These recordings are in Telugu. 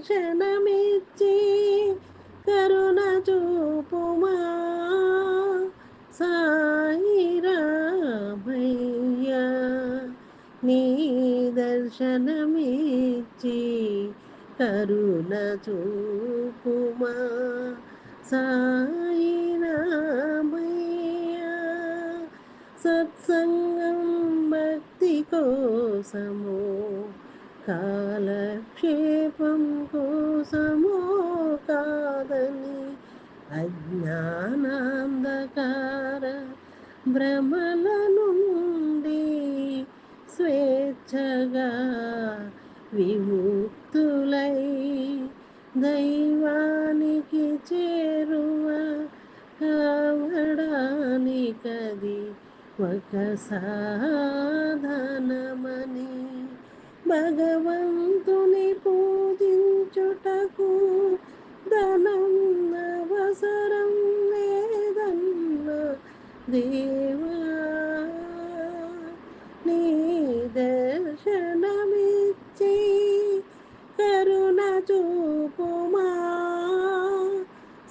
దర్శనమిచ్చి కరుణ చూపుమా. సాయి రామయ్య నీ దర్శనమిచ్చి కరుణ చూపుమా. సాయి రామయ్య సత్సంగం భక్తి కోసము కాలక్షేపం కోసమో కాదని అజ్ఞానాంధకార భ్రమల నుండి స్వేచ్ఛగా విముక్తులై దైవానికి చేరువ కావడానికది ఒక సాధనమని భగవంతుని పూజించుటకు ధనం అవసరం లేదన్న దేవా నీ దర్శనమిచ్చి కరుణ చూపుమా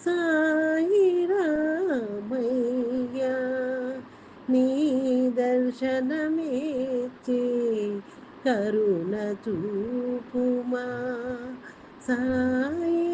సాయి రామయ్య నీ దర్శనమిచ్చి కరుణ చూపుమా సాయి